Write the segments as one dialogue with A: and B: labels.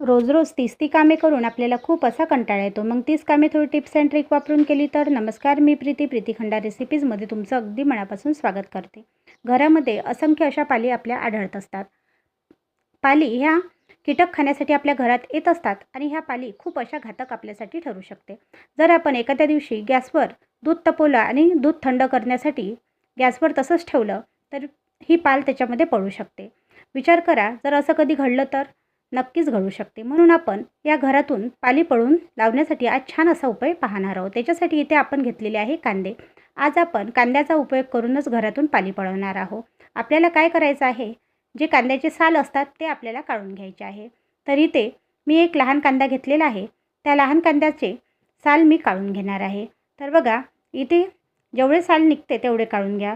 A: रोज रोज तीस ती कामे करून आपल्याला खूप असा कंटाळा येतो. मग तीच कामे थोडी टिप्स अँड ट्रिक वापरून केली तर नमस्कार मी प्रीती प्रीती खंडा रेसिपीजमध्ये तुमचं अगदी मनापासून स्वागत करते. घरामध्ये असंख्य अशा पाली आपल्या आढळत असतात. पाली ह्या कीटक खाण्यासाठी आपल्या घरात येत असतात आणि ह्या पाली खूप अशा घातक आपल्यासाठी ठरू शकते. जर आपण एखाद्या दिवशी गॅसवर दूध तपवलं आणि दूध थंड करण्यासाठी गॅसवर तसंच ठेवलं तर ही पाल त्याच्यामध्ये पडू शकते. विचार करा जर असं कधी घडलं तर नक्कीच घडू शकते. म्हणून आपण या घरातून पाली पळून लावण्यासाठी आज छान असा उपाय पाहणार आहोत. त्याच्यासाठी इथे आपण घेतलेले आहे कांदे. आज आपण कांद्याचा उपयोग करूनच घरातून पाली पळवणार आहोत. आपल्याला काय करायचं आहे? जे कांद्याचे साल असतात ते आपल्याला काढून घ्यायचे आहे. तर इथे मी एक लहान कांदा घेतलेला आहे. त्या लहान कांद्याचे साल मी काढून घेणार आहे. तर बघा इथे जेवढे साल निघते तेवढे काढून घ्या.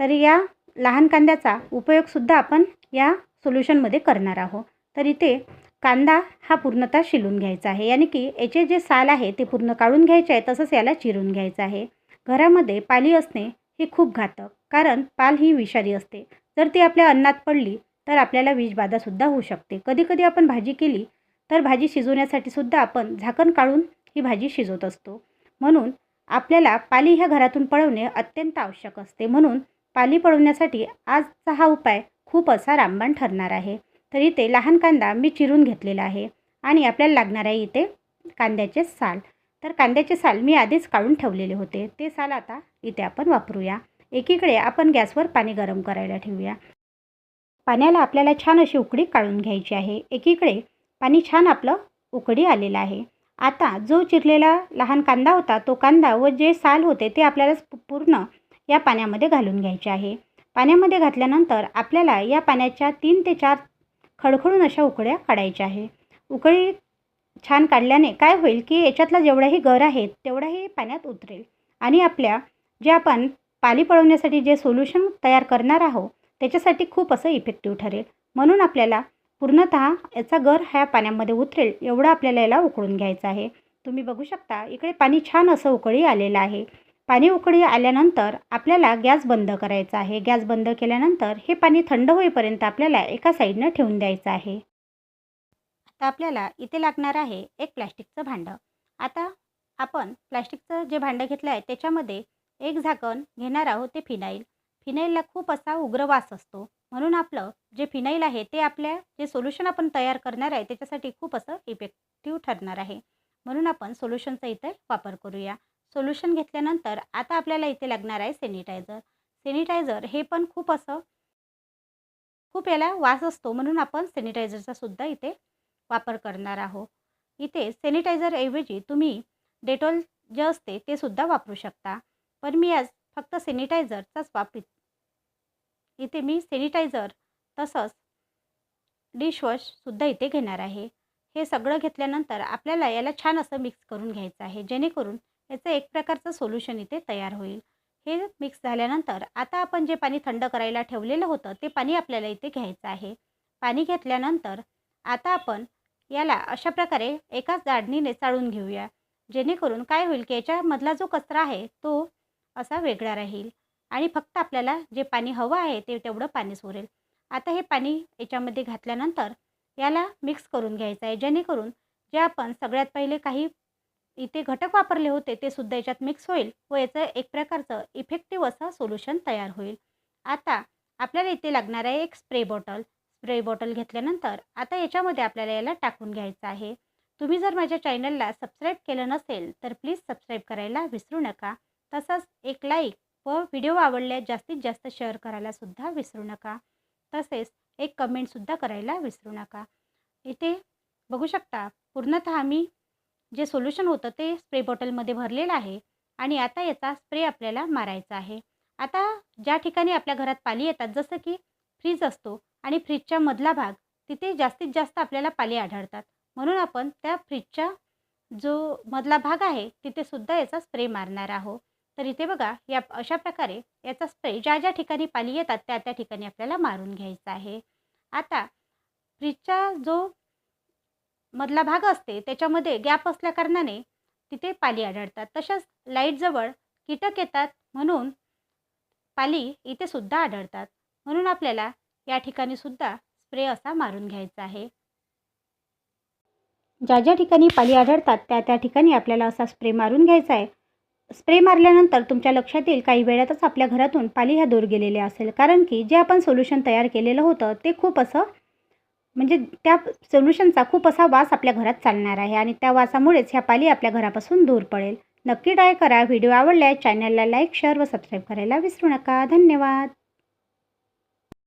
A: तर या लहान कांद्याचा उपयोगसुद्धा आपण या सोल्युशनमध्ये करणार आहोत. तर इथे कांदा हा पूर्णतः शिलून घ्यायचा आहे. यानी की याचे जे साल आहे ते पूर्ण काढून घ्यायचे आहे तसंच याला चिरून घ्यायचं आहे. घरामध्ये पाली असणे हे खूप घातक कारण पाल ही विषारी असते. जर ती आपल्या अन्नात पडली तर आपल्याला विषबाधासुद्धा होऊ शकते. कधीकधी आपण भाजी केली तर भाजी शिजवण्यासाठी सुद्धा आपण झाकण काढून ही भाजी शिजवत असतो. म्हणून आपल्याला पाली ह्या घरातून पळवणे अत्यंत आवश्यक असते. म्हणून पाली पळवण्यासाठी आजचा हा उपाय खूप असा रामबाण ठरणार आहे. तर इथे लहान कांदा मी चिरून घेतलेला आहे आणि आपल्याला लागणार आहे इथे कांद्याचे साल. तर कांद्याचे साल मी आधीच काढून ठेवलेले होते. ते साल आता इथे आपण वापरूया. एकीकडे आपण गॅसवर पाणी गरम करायला ठेवूया. पाण्याला आपल्याला छान अशी उकडी काढून घ्यायची आहे. एकीकडे पाणी छान आपलं उकडी आलेलं आहे. आता जो चिरलेला लहान कांदा होता तो कांदा व जे साल होते ते आपल्याला पूर्ण या पाण्यामध्ये घालून घ्यायचे आहे. पाण्यामध्ये घातल्यानंतर आपल्याला या पाण्याच्या तीन ते चार खडखडून अशा उकड्या काढायच्या आहे. उकळी छान काढल्याने काय होईल की याच्यातला जेवढाही गर आहेत तेवढाही पाण्यात उतरेल. आणि आपल्या जे आपण पाली पळवण्यासाठी जे सोल्युशन तयार करणार आहोत त्याच्यासाठी खूप असं इफेक्टिव्ह ठरेल. म्हणून आपल्याला पूर्णतः याचा गर ह्या पाण्यामध्ये उतरेल एवढं आपल्याला याला उकळून घ्यायचं आहे. तुम्ही बघू शकता इकडे पाणी छान असं उकळी आलेलं आहे. पाणी उकळी आल्यानंतर आपल्याला गॅस बंद करायचा आहे. गॅस बंद केल्यानंतर हे पाणी थंड होईपर्यंत आपल्याला एका साईडनं ठेवून द्यायचं आहे. आता आपल्याला इथे लागणार आहे एक प्लॅस्टिकचं भांडं. आता आपण प्लॅस्टिकचं जे भांडं घेतलं आहे त्याच्यामध्ये एक झाकण घेणार आहोत ते फिनाईल. फिनाईलला खूप असा उग्र वास असतो. म्हणून आपलं जे फिनाईल आहे ते आपल्या जे सोल्युशन आपण तयार करणार आहे त्याच्यासाठी खूप असं इफेक्टिव्ह ठरणार आहे. म्हणून आपण सोल्युशनचा इथे वापर करूया. सोल्युशन घेतल्यानंतर आता आपल्याला इथे लागणार आहे सॅनिटायझर सॅनिटायझर हे पण खूप असं खूप याला वास असतो म्हणून आपण सॅनिटायझरचा सुद्धा इथे वापर करणार आहोत. इथे सॅनिटायझरऐवजी तुम्ही डेटॉल जे असते ते सुद्धा वापरू शकता. पण मी आज फक्त सॅनिटायझरचाच वापरीत इथे मी सॅनिटायझर तसंच डिशवॉशसुद्धा इथे घेणार आहे. हे सगळं घेतल्यानंतर आपल्याला याला छान असं मिक्स करून घ्यायचं आहे. जेणेकरून याचं एक प्रकारचं सोल्युशन इथे तयार होईल. हे मिक्स झाल्यानंतर आता आपण जे पाणी थंड करायला ठेवलेलं होतं ते पाणी आपल्याला इथे घ्यायचं आहे. पाणी घेतल्यानंतर आता आपण याला अशा प्रकारे एकाच जाडणीने चाळून घेऊया. जेणेकरून काय होईल की याच्यामधला जो कचरा आहे तो असा वेगळा राहील. आणि फक्त आपल्याला जे पाणी हवं आहे ते तेवढं पाणी सोरेल आता हे पाणी याच्यामध्ये घातल्यानंतर याला मिक्स करून घ्यायचं आहे. जेणेकरून जे आपण सगळ्यात पहिले काही इथे घटक वापरले होते ते सुद्धा याच्यात मिक्स होईल व याचं एक प्रकारचं इफेक्टिव्ह असं सोल्युशन तयार होईल. आता आपल्याला इथे लागणार आहे एक स्प्रे बॉटल स्प्रे बॉटल घेतल्यानंतर आता याच्यामध्ये आपल्याला याला टाकून घ्यायचं आहे. तुम्ही जर माझ्या चॅनलला सबस्क्राईब केलं नसेल तर प्लीज सबस्क्राईब करायला विसरू नका. तसंच एक लाईक व व्हिडिओ आवडल्यास जास्तीत जास्त शेअर करायला सुद्धा विसरू नका. तसेच एक कमेंटसुद्धा करायला विसरू नका. इथे बघू शकता पूर्णतः मी जे सोल्युशन होतं ते स्प्रे बॉटलमध्ये भरलेलं आहे आणि आता याचा स्प्रे आपल्याला मारायचा आहे. आता ज्या ठिकाणी आपल्या घरात पाली येतात जसं की फ्रीज असतो आणि फ्रीजच्या मधला भाग तिथे जास्तीत जास्त आपल्याला पाली आढळतात. म्हणून आपण त्या फ्रीजच्या जो मधला भाग आहे तिथे सुद्धा याचा स्प्रे मारणार आहोत. तर इथे बघा या अशा प्रकारे याचा स्प्रे ज्या ज्या ठिकाणी पाली येतात त्या त्या ठिकाणी आपल्याला मारून घ्यायचा आहे. आता फ्रीजचा जो मधला भाग असते त्याच्यामध्ये गॅप असल्याकारणाने तिथे पाली आढळतात. तशाच लाईटजवळ कीटक येतात म्हणून पाली इथे सुद्धा आढळतात. म्हणून आपल्याला या ठिकाणी सुद्धा स्प्रे असा मारून घ्यायचा आहे. ज्या ज्या ठिकाणी पाली आढळतात त्या त्या ठिकाणी आपल्याला असा स्प्रे मारून घ्यायचा आहे. स्प्रे मारल्यानंतर तुमच्या लक्षात येईल काही वेळातच आपल्या घरातून पाली ह्या दूर गेलेल्या असेल. कारण की जे आपण सोल्युशन तयार केलेलं होतं ते खूप असं म्हणजे त्या सोल्युशनचा खूप असा वास आपल्या घरात चालणार आहे आणि त्या वासामुळेच ह्या पाली आपल्या घरापासून दूर पडेल. नक्की ट्राय करा. व्हिडिओ आवडल्यास चॅनलला लाईक शेअर व सबस्क्राईब करायला विसरू नका. धन्यवाद.